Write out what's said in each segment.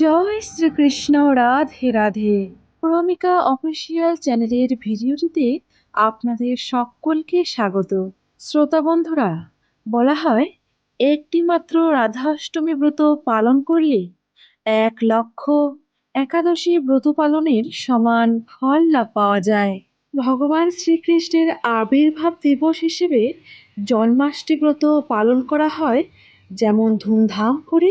জয় Shrikrishna, Radhe Radhe. প্রমিকা official চ্যানেলের ভিডিওটিতে আপনাদের সকলকে স্বাগত। শ্রোতা বন্ধুরা, বলা হয় একটি মাত্র রাধাষ্টমী ব্রত পালন করলে এক লক্ষ একাদশী ব্রত পালনের সমান ফল লাভ পাওয়া যায়। ভগবান শ্রীকৃষ্ণের আবির্ভাব দিবস হিসেবে জন্মাষ্টমী ব্রত পালন করা হয়, যেমন ধুমধাম করে,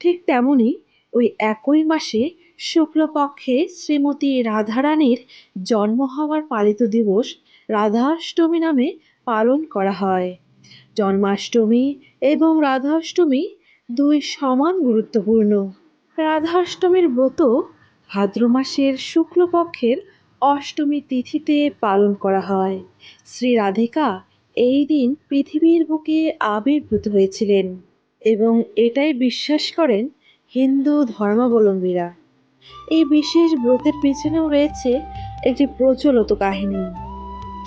ঠিক তেমনই ওই একই মাসে শুক্লপক্ষে শ্রীমতী রাধারানীর জন্ম হওয়ার পালিত দিবস রাধাষ্টমী নামে পালন করা হয়। জন্মাষ্টমী এবং রাধাষ্টমী দুই সমান গুরুত্বপূর্ণ। রাধাষ্টমীর ব্রত ভাদ্র মাসের শুক্লপক্ষের অষ্টমী তিথিতে পালন করা হয়। শ্রী রাধিকা এই দিন পৃথিবীর বুকে আবির্ভূত হয়েছিলেন এবং এটাই বিশ্বাস করেন হিন্দু ধর্মাবলম্বীরা। এই বিশেষ ব্রতের পেছনেও রয়েছে একটি প্রচলিত কাহিনী।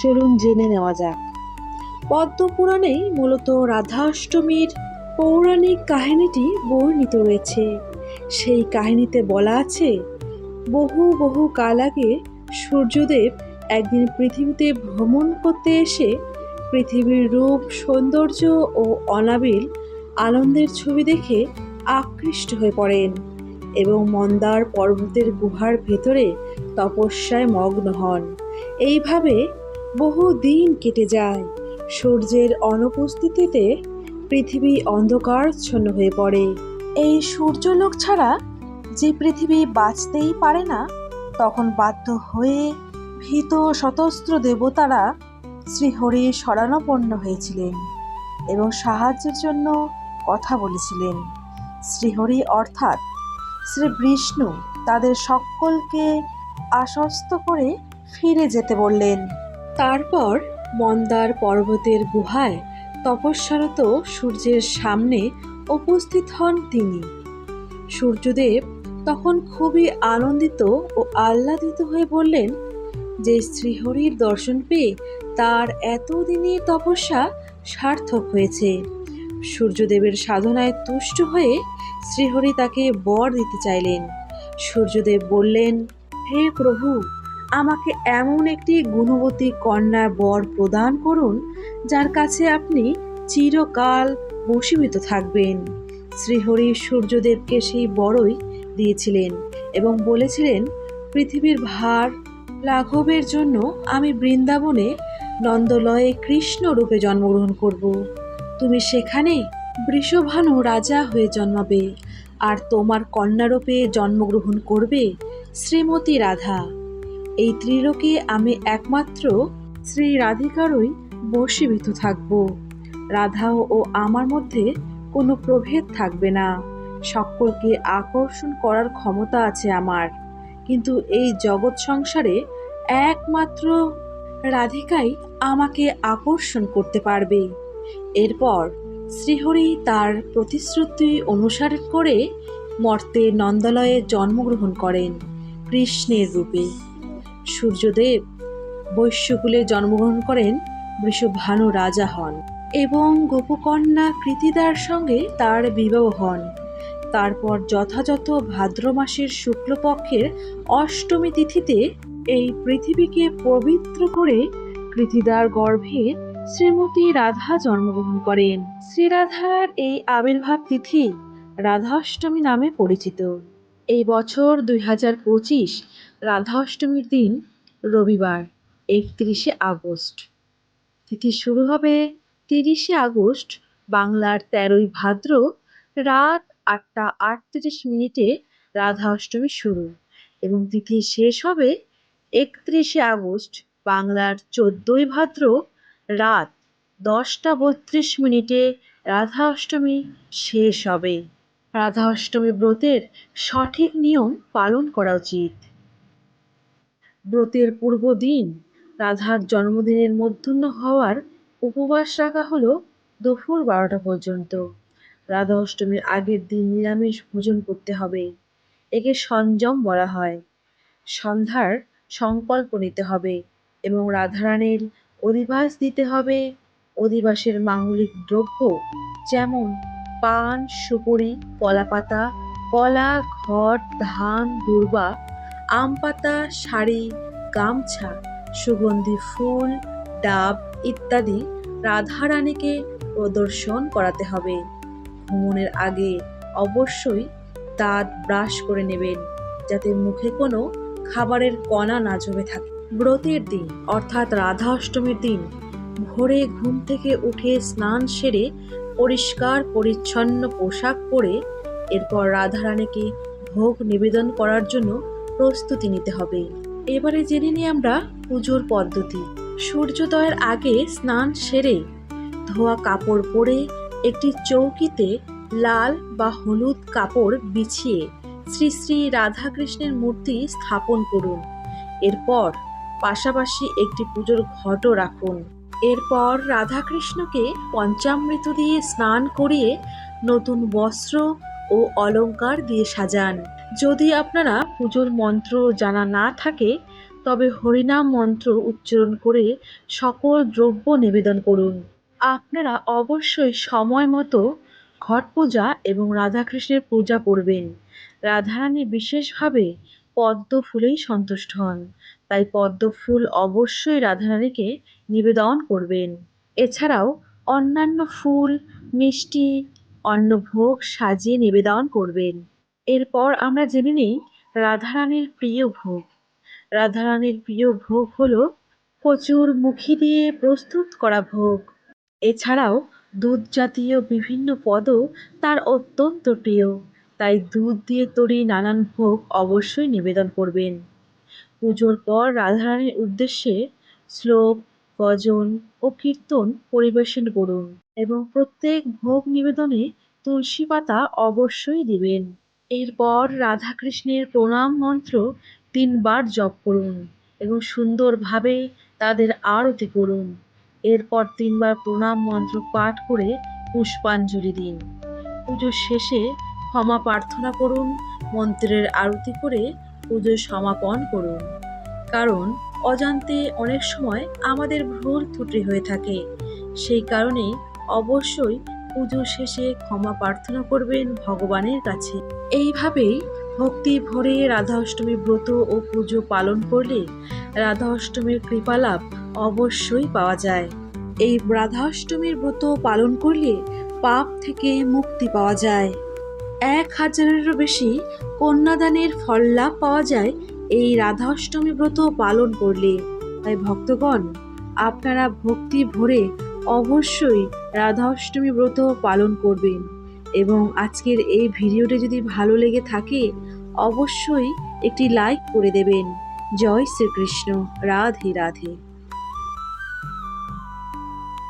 চলুন জেনে নেওয়া যাক। পদ্মপুরাণেই মূলত রাধাষ্টমীর পৌরাণিক কাহিনীটি বর্ণিত রয়েছে। সেই কাহিনীতে বলা আছে, বহু বহু কাল আগে সূর্যদেব একদিন পৃথিবীতে ভ্রমণ করতে এসে পৃথিবীর রূপ, সৌন্দর্য ও অনাবিল আনন্দের ছবি দেখে আকৃষ্ট হয়ে পড়েন এবং মন্দার পর্বতের গুহার ভেতরে তপস্যায় মগ্ন হন। এইভাবে বহু দিন কেটে যায়। সূর্যের অনুপস্থিতিতে পৃথিবী অন্ধকার অন্ধকারচ্ছন্ন হয়ে পড়ে। এই সূর্যলোক ছাড়া যে পৃথিবী বাঁচতেই পারে না, তখন বাধ্য হয়ে ভীত সতস্ত্র দেবতারা শ্রীহরি শরণাপন্ন হয়েছিলেন এবং সাহায্যের জন্য কথা বলেছিলেন। শ্রীহরি অর্থাৎ শ্রী বিষ্ণু তাদের সকলকে আশ্বস্ত করে ফিরে যেতে বললেন। তারপর মন্দার পর্বতের গুহায় তপস্যারত সূর্যের সামনে উপস্থিত হন তিনি। সূর্যদেব তখন খুবই আনন্দিত ও আহ্লাদিত হয়ে বললেন, যে শ্রীহরির দর্শন পেয়ে তার এতদিনের তপস্যা সার্থক হয়েছে। সূর্যদেবের সাধনায় তুষ্ট হয়ে শ্রীহরি তাকে বর দিতে চাইলেন। সূর্যদেব বললেন, হে প্রভু, আমাকে এমন একটি গুণবতী কন্যার বর প্রদান করুন, যার কাছে আপনি চিরকাল বশীভূত থাকবেন। শ্রীহরি সূর্যদেবকে সেই বড়ই দিয়েছিলেন এবং বলেছিলেন, পৃথিবীর ভার লাঘবের জন্য আমি বৃন্দাবনে নন্দলয়ে কৃষ্ণ রূপে জন্মগ্রহণ করব। তুমি সেখানে বৃষভানু রাজা হয়ে জন্মাবে, আর তোমার কন্যারূপে জন্মগ্রহণ করবে শ্রীমতী রাধা। এই ত্রিলোকে আমি একমাত্র শ্রী রাধিকারই বশীভূত থাকব। রাধা ও আমার মধ্যে কোনো প্রভেদ থাকবে না। সকলকে আকর্ষণ করার ক্ষমতা আছে আমার। কিন্তু এই জগৎ সংসারে একমাত্র রাধিকাই আমাকে আকর্ষণ করতে পারবে। এরপর শ্রীহরি তার প্রতিশ্রুতি অনুসার করে মর্তে নন্দালয়ে জন্মগ্রহণ করেন কৃষ্ণের রূপে। সূর্যদেব বৈশ্যকুলে জন্মগ্রহণ করেন বৃষভানু রাজা হন এবং গোপকন্যা কৃতিদার সঙ্গে তার বিবাহ হন। তারপর যথাযথ ভাদ্র মাসের শুক্লপক্ষের অষ্টমী তিথিতে এই পৃথিবীকে পবিত্র করে কৃতিদার গর্ভে শ্রীমতী রাধা জন্মগ্রহণ করেন। শ্রীরাধার এই আবির্ভাব তিথি রাধাষ্টমী নামে পরিচিত। এই বছর দুই হাজার পঁচিশ রাধাষ্টমীর দিন রবিবার, একত্রিশে আগস্ট। তিথি শুরু হবে তিরিশে আগস্ট, বাংলার তেরোই ভাদ্র রাত আটটা আটত্রিশ মিনিটে রাধা অষ্টমী শুরু এবং তিথি শেষ হবে একত্রিশে আগস্ট, বাংলার চোদ্দই ভাদ্র রাত দশটা বত্রিশ মিনিটে রাধা অষ্টমী শেষ হবে। রাধা অষ্টমী ব্রতের সঠিক নিয়ম পালন করা উচিত। ব্রতের পূর্ব দিন রাধার জন্মদিনের মধ্যাহ্ন হওয়ার উপবাস রাখা হলো দুপুর বারোটা পর্যন্ত। রাধা অষ্টমীর আগের দিন নিরামিষ ভোজন করতে হবে। একে সংযম বলা হয়। সন্ধ্যার সংকল্প নিতে হবে এবং রাধারানীর অধিবাস দিতে হবে। অধিবাসের মাঙ্গলিক দ্রব্য যেমন পান, সুপুরি, কলাপাতা, কলা ঘট ধান, দুর্বা, আম পাতা, শাড়ি, গামছা, সুগন্ধি ফুল, ডাব ইত্যাদি রাধারানীকে প্রদর্শন করাতে হবে। ভ্রমণের আগে অবশ্যই দাঁত ব্রাশ করে নেবেন, যাতে মুখে কোনো খাবারের কণা না জমে থাকে। ব্রতের দিন, অর্থাৎ রাধা অষ্টমীর দিন, ভোরে ঘুম থেকে উঠে স্নান সেরে পরিষ্কার পরিচ্ছন্ন পোশাক পরে এরপর রাধারানীকে ভোগ নিবেদন করার জন্য প্রস্তুতি নিতে হবে। এবারে জেনে নিই আমরা পুজোর পদ্ধতি। সূর্যোদয়ের আগে স্নান সেরে ধোয়া কাপড় পরে একটি চৌকিতে লাল বা হলুদ কাপড় বিছিয়ে শ্রী শ্রী রাধাকৃষ্ণের মূর্তি স্থাপন করুন। এরপর পাশাপাশি একটি পুজোর ঘটও রাখুন। এরপর রাধাকৃষ্ণকে পঞ্চামৃত দিয়ে স্নান করিয়ে নতুন বস্ত্র ও অলংকার দিয়ে সাজান। যদি আপনারা পুজোর মন্ত্র জানা না থাকে, তবে হরিনাম মন্ত্র উচ্চারণ করে সকল দ্রব্য নিবেদন করুন। আপনারা অবশ্যই সময় মতো ঘট পূজা এবং রাধাকৃষ্ণের পূজা করবেন। রাধারানী বিশেষভাবে পদ্ম ফুলেই সন্তুষ্ট হন। তাই পদ্ম ফুল অবশ্যই রাধারানীকে নিবেদন করবেন। এছাড়াও অন্যান্য ফুল, মিষ্টি, অন্নভোগ সাজিয়ে নিবেদন করবেন। এরপর আমরা জেনে নিই রাধারানীর প্রিয় ভোগ। রাধারানীর প্রিয় ভোগ হলো কচুর মুখি দিয়ে প্রস্তুত করা ভোগ। এছাড়াও দুধ জাতীয় বিভিন্ন পদও তার অত্যন্ত প্রিয়। তাই দুধ দিয়ে তৈরি নানান ভোগ অবশ্যই নিবেদন করবেন। পুজোর পর রাধারানীর উদ্দেশ্যে শ্লোক, ভজন ও কীর্তন পরিবেশন করুন এবং প্রত্যেক ভোগ নিবেদনে তুলসী পাতা অবশ্যই দিবেন। এরপর রাধাকৃষ্ণের প্রণাম মন্ত্র তিনবার জপ করুন এবং সুন্দরভাবে তাদের আরতি করুন। এরপর তিনবার প্রণাম মন্ত্র পাঠ করে পুষ্পাঞ্জলি দিন। পুজোর শেষে ক্ষমা প্রার্থনা করুন, মন্ত্রের আরতি করে পুজো সমাপন করুন। কারণ অজান্তে অনেক সময় আমাদের ভুল ত্রুটি হয়ে থাকে। সেই কারণে অবশ্যই পুজো শেষে ক্ষমা প্রার্থনা করবেন ভগবানের কাছে। এইভাবেই ভক্তি ভরে রাধা অষ্টমী ব্রত ও পুজো পালন করলে রাধা অষ্টমীর কৃপালাভ অবশ্যই পাওয়া যায়। এই রাধা অষ্টমীর ব্রত পালন করলে পাপ থেকে মুক্তি পাওয়া যায়। এক হাজারেরও বেশি কন্যাদানের ফল লাভ পাওয়া যায় এই রাধা অষ্টমী ব্রত পালন করলে। তাই ভক্তগণ, আপনারা ভক্তি ভরে অবশ্যই রাধা অষ্টমী ব্রত পালন করবেন এবং আজকের এই ভিডিওটি যদি ভালো লেগে থাকে, অবশ্যই একটি লাইক করে দেবেন। জয় শ্রীকৃষ্ণ। রাধে রাধে।